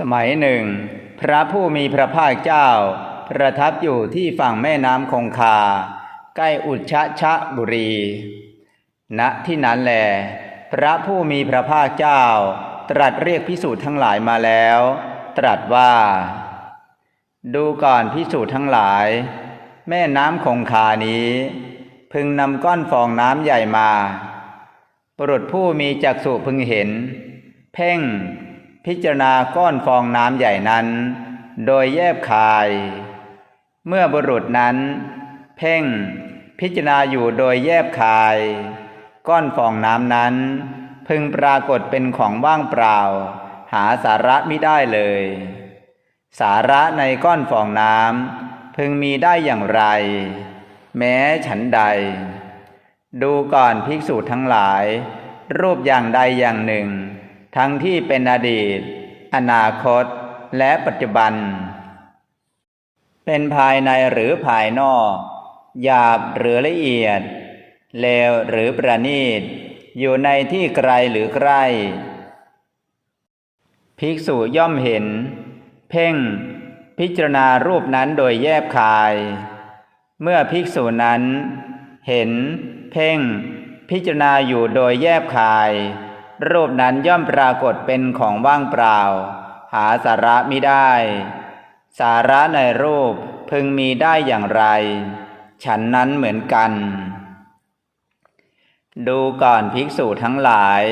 สมัยหนึ่ง พระผู้มีพระภาคเจ้า ประทับอยู่ที่ฝั่งแม่น้ำคงคา ใกล้อุชชะบุรี ณที่นั้นแล พระผู้มีพระภาคเจ้า ตรัสเรียกพิสูจน์ทั้งหลายมาแล้ว ตรัสว่า ดูก่อนพิสูจน์ทั้งหลาย แม่น้ำคงคานี้ พึงนำก้อนฟองน้ำใหญ่มาบุรุษผู้มีจักษุพึงเห็น เพ่ง พิจารณาก้อนฟองน้ำใหญ่นั้น โดยแยบคาย เมื่อบุรุษนั้น เพ่งพิจารณาอยู่โดยแยบคาย ก้อนฟองน้ำนั้น พึงปรากฏเป็นของว่างเปล่า หาสาระไมิได้เลย สาระในก้อนฟองน้ำพึงมีได้อย่างไร แม้ฉันใด ดูก่อนภิกษุทั้งหลาย รูปอย่างใดอย่างหนึ่ง ทั้งที่เป็นอดีต อนาคต และปัจจุบัน เป็นภายในหรือภายนอก หยาบหรือละเอียด เลวหรือประณีต อยู่ในที่ไกลหรือใกล้ ภิกษุย่อมเห็น เพ่ง พิจารณารูปนั้นโดยแยบคาย เมื่อภิกษุนั้น เห็น เพ่ง พิจารณาอยู่โดยแยบคาย รูปนั้นย่อมปรากฏเป็นของว่างเปล่า หาสาระไมิได้ สาระในรูปพึงมีได้อย่างไร ฉันนั้นเหมือนกัน ดูก่อนภิกษุทั้งหลาย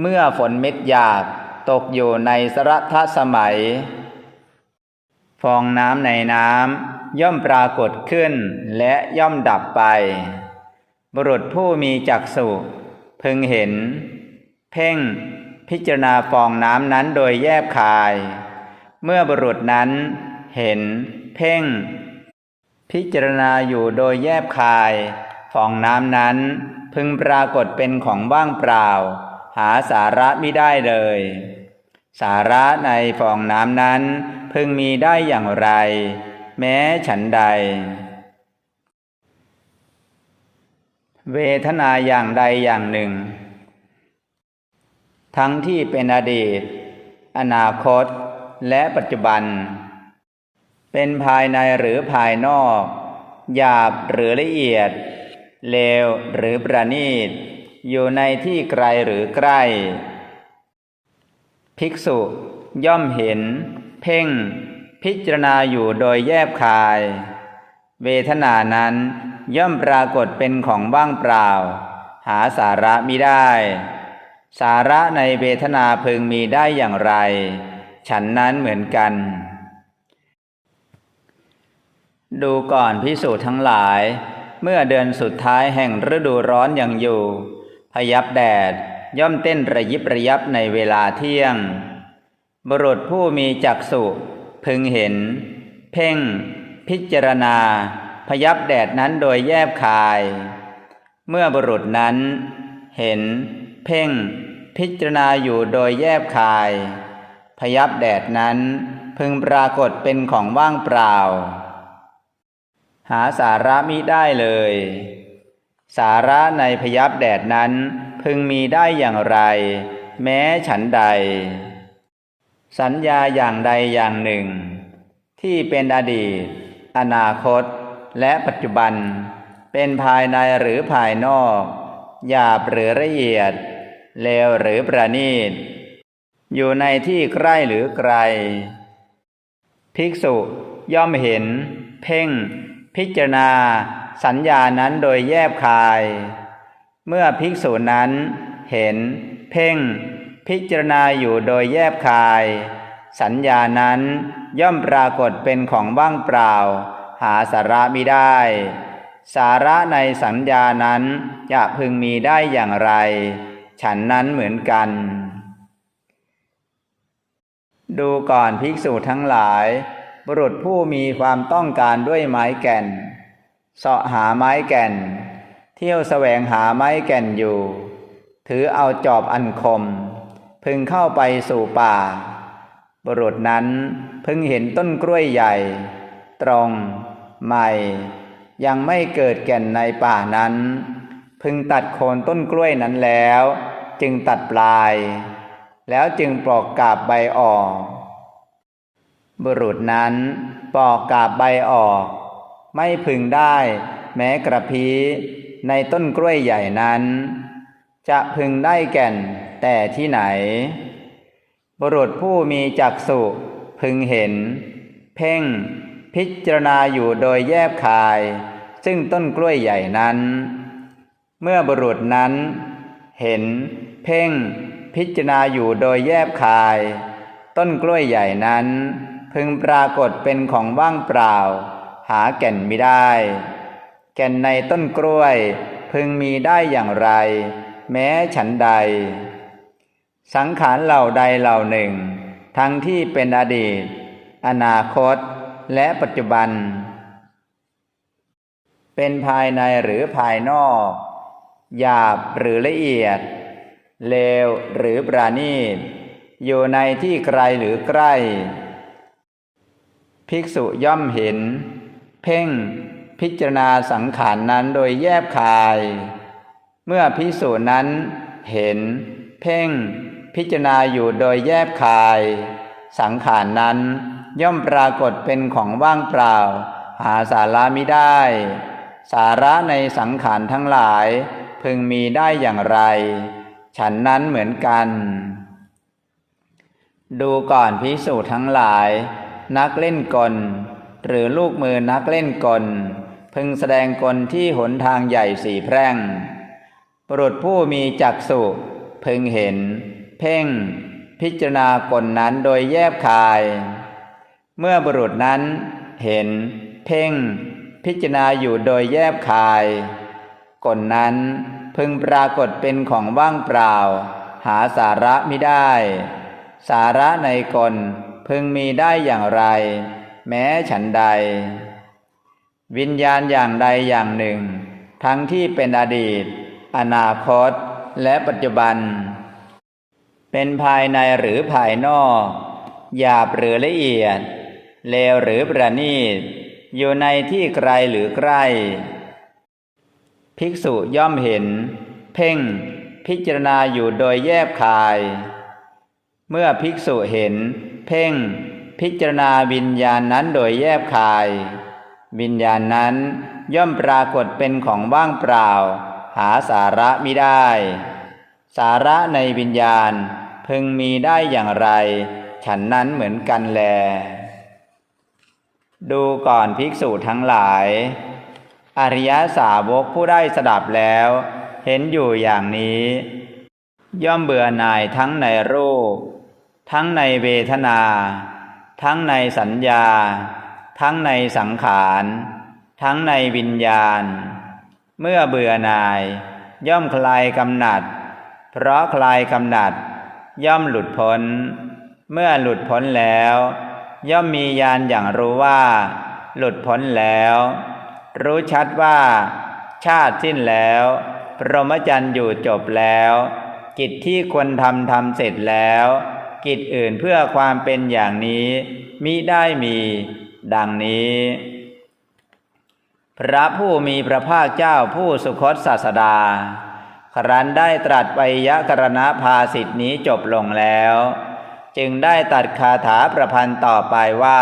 เมื่อฝนเม็ดหยาบตกอยู่ในสรัทสมัย ฟองน้ำในน้ำย่อมปรากฏขึ้นและย่อมดับไป บุรุษผู้มีจักษุพึงเห็น เพ่งพิจารณาฟองน้ำนั้นโดยแยบคาย เมื่อบุรุษนั้นเห็น เพ่ง พิจารณาอยู่โดยแยบคาย ฟองน้ำนั้นพึงปรากฏเป็นของว่างเปล่า หาสาระไมิได้เลย สาระในฟองน้ำนั้นพึงมีได้อย่างไร แม้ฉันใด เวทนาอย่างใดอย่างหนึ่ง ทั้งที่เป็นอดีต อนาคต และปัจจุบัน เป็นภายในหรือภายนอก หยาบหรือละเอียด เลวหรือประณีต อยู่ในที่ไกลหรือใกล้ ภิกษุย่อมเห็น เพ่ง พิจารณาอยู่โดยแยบคาย เวทนานั้นย่อมปรากฏเป็นของว่างเปล่า หาสาระมิได้ สาระในเวทนาพึงมีได้อย่างไร ฉันนั้นเหมือนกัน ดูก่อนพิสูจน์ทั้งหลาย เมื่อเดือนสุดท้ายแห่งฤดูร้อนอยังอยู่ พยับแดดย่อมเต้นระยิบระยับในเวลาเที่ยงบุรุษผู้มีจักษุพึงเห็น เพ่ง พิจารณา พยับแดดนั้นโดยแยบคาย เมื่อบุรุษนั้น เห็น เพ่ง พิจารณาอยู่โดยแยบคาย พยับแดดนั้นพึงปรากฏเป็นของว่างเปล่า หาสาระมิได้เลย สาระในพยับแดดนั้นพึงมีได้อย่างไร แม้ฉันใด สัญญาอย่างใดอย่างหนึ่ง ที่เป็นอดีต อนาคต และปัจจุบัน เป็นภายในหรือภายนอก หยาบหรือละเอียด เลวหรือประณีต อยู่ในที่ใกล้หรือไกล ภิกษุย่อมเห็น เพ่ง พิจารณา สัญญานั้นโดยแยบคาย เมื่อภิกษุนั้น เห็น เพ่ง พิจารณาอยู่โดยแยบคาย สัญญานั้นย่อมปรากฏเป็นของว่างเปล่า หาสาระมิได้ สาระในสัญญานั้นจะพึงมีได้อย่างไร ฉันนั้นเหมือนกัน ดูก่อนภิกษุทั้งหลาย บุรุษผู้มีความต้องการด้วยไม้แก่นเสาะหาไม้แก่น เที่ยวแสวงหาไม้แก่นอยู่ ถือเอาจอบอันคม พึงเข้าไปสู่ป่า บุรุษนั้นพึงเห็นต้นกล้วยใหญ่ ตรง ใหม่ ยังไม่เกิดแก่นในป่านั้น พึงตัดโคนต้นกล้วยนั้นแล้ว จึงตัดปลาย แล้วจึงปลอกกาบใบออก บุรุษนั้นปลอกกาบใบออก ไม่พึงได้แม้กระพี้ในต้นกล้วยใหญ่นั้น จะพึงได้แก่นแต่ที่ไหน บุรุษผู้มีจักษุพึงเห็น เพ่งพิจารณาอยู่โดยแยบคาย ซึ่งต้นกล้วยใหญ่นั้น เมื่อบุรุษนั้น เห็น เพ่ง พิจารณาอยู่โดยแยบคาย ต้นกล้วยใหญ่นั้น พึงปรากฏเป็นของว่างเปล่า หาแก่นไม่ได้ แก่นในต้นกล้วยพึงมีได้อย่างไร แม้ฉันใด สังขารเหล่าใดเหล่าหนึ่ง ทั้งที่เป็นอดีต อนาคต และปัจจุบัน เป็นภายในหรือภายนอก หยาบหรือละเอียด เลวหรือปราณีต อยู่ในที่ไกลหรือใกล้ ภิกษุย่อมเห็น เพ่งพิจารณาสังขารนนั้นโดยแยบคาย เมื่อภิกษุนั้นเห็น เพ่งพิจารณาอยู่โดยแยบคาย สังขารนนั้นย่อมปรากฏเป็นของว่างเปล่า หาสาระมิได้ สาระในสังขารทั้งหลาย พึงมีได้อย่างไร ฉันนั้นเหมือนกัน ดูก่อนพิสูจทั้งหลาย นักเล่นกล หรือลูกมือนักเล่นกล พึงแสดงกลที่หนทางใหญ่สี่แพร่งบุรุษผู้มีจักษุพึงเห็น เพ่ง พิจารณากลนั้นโดยแยบคาย เมื่อบุรุษนั้นเห็น เพ่ง พิจารณาอยู่โดยแยบคาย กลนั้นพึงปรากฏเป็นของว่างเปล่า หาสาระไม่ได้ สาระในกลพึงมีได้อย่างไร แม้ฉันใด วิญญาณอย่างใดอย่างหนึ่ง ทั้งที่เป็นอดีต อนาคต และปัจจุบัน เป็นภายในหรือภายนอกหยาบหรือละเอียด เลวหรือประณีต อยู่ในที่ไกลหรือใกล้ ภิกษุย่อมเห็น เพ่งพิจารณาอยู่โดยแยบคาย เมื่อภิกษุเห็น เพ่ง พิจารณาวิญญาณนั้นโดยแยบคาย วิญญาณนั้นย่อมปรากฏเป็นของว่างเปล่า หาสาระไมิได้ สาระในวิญญาณพึงมีได้อย่างไร ฉันนั้นเหมือนกันแล ดูก่อนภิกษุทั้งหลาย อริยสาวกผู้ได้สดับแล้ว เห็นอยู่อย่างนี้ ย่อมเบื่อหน่ายทั้งในรูป ทั้งในเวทนา ทั้งในสัญญา ทั้งในสังขาร ทั้งในวิญญาณ เมื่อเบื่อหน่าย ย่อมคลายกำหนัด เพราะคลายกำหนัด ย่อมหลุดพ้น เมื่อหลุดพ้นแล้ว ย่อมมีญาณอย่างรู้ว่า หลุดพ้นแล้ว รู้ชัดว่า ชาติสิ้นแล้ว พรหมจรรย์อยู่จบแล้ว กิจที่ควรทำทำเสร็จแล้ว กิจอื่นเพื่อความเป็นอย่างนี้มิได้มี ดังนี้ พระผู้มีพระภาคเจ้าผู้สุคตศาสดา ครั้นได้ตรัสไวยกรณภาสิทธินี้จบลงแล้ว จึงได้ตัดคาถาประพันธ์ต่อไปว่า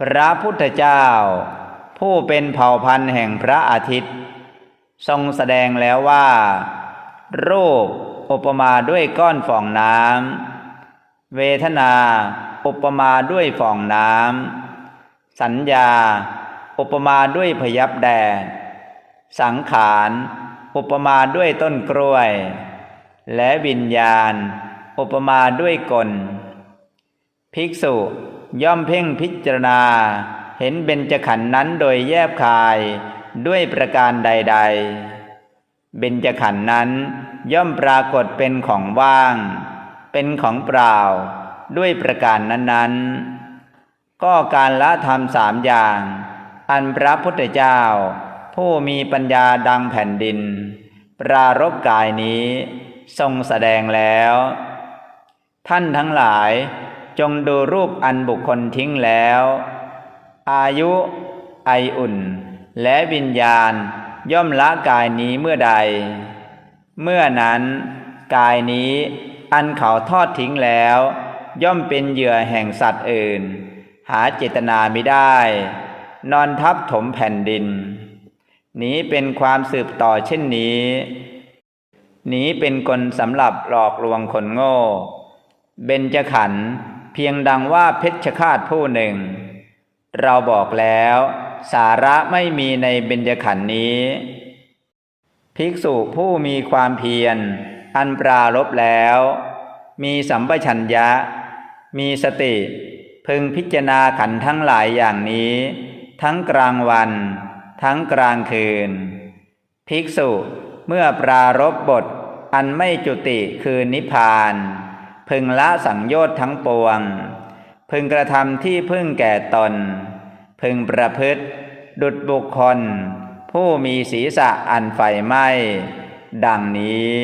พระพุทธเจ้า ผู้เป็นเผ่าพันธุ์แห่งพระอาทิตย์ ทรงแสดงแล้วว่า รูปอุปมาด้วยก้อนฝ่องน้ำเวทนาอุปมาด้วยฝ่องน้ำสัญญา อุปมาด้วยพยับแดดสังขารอุปมาด้วยต้นกล้วย และวิญญาณ อุปมาด้วยกล ภิกษุ ย่อมเพ่งพิจารณา เห็นเบญจขันธ์นั้นโดยแยบคายด้วยประการใด ๆ เบญจขันธ์นั้น ย่อมปรากฏเป็นของว่าง เป็นของเปล่า ด้วยประการนั้นๆ ก็การละธรรมสามอย่าง อันพระพุทธเจ้า ผู้มีปัญญาดังแผ่นดิน ปรารบกายนี้ทรงแสดงแล้ว ท่านทั้งหลาย จงดูรูปอันบุคคลทิ้งแล้ว อายุ ไออุ่น และวิญญาณย่อมละกายนี้เมื่อใด เมื่อนั้น กายนี้อันเขาทอดทิ้งแล้ว ย่อมเป็นเหยื่อแห่งสัตว์อื่น หาเจตนาไม่ได้ นอนทับถมแผ่นดิน นี้เป็นความสืบต่อเช่นนี้ นี้เป็นกลสำหรับหลอกลวงคนโง่ เบญจขันธ์ เพียงดังว่าเพชฌฆาตผู้หนึ่ง เราบอกแล้วสาระไม่มีในเบญจขันธ์นี้ ภิกษุผู้มีความเพียร อันปรารบแล้ว มีสัมปชัญญะ มีสติ พึงพิจารณาขันธ์ทั้งหลายอย่างนี้ ทั้งกลางวัน ทั้งกลางคืน ภิกษุเมื่อปรารบบทอันไม่จุติคือนิพพาน พึงละสังโยชน์ทั้งปวง พึงกระทำที่พึ่งแก่ตน พึงประพฤติ ดุจบุคคล ผู้มีศีรษะอันไฟไหม้ดังนี้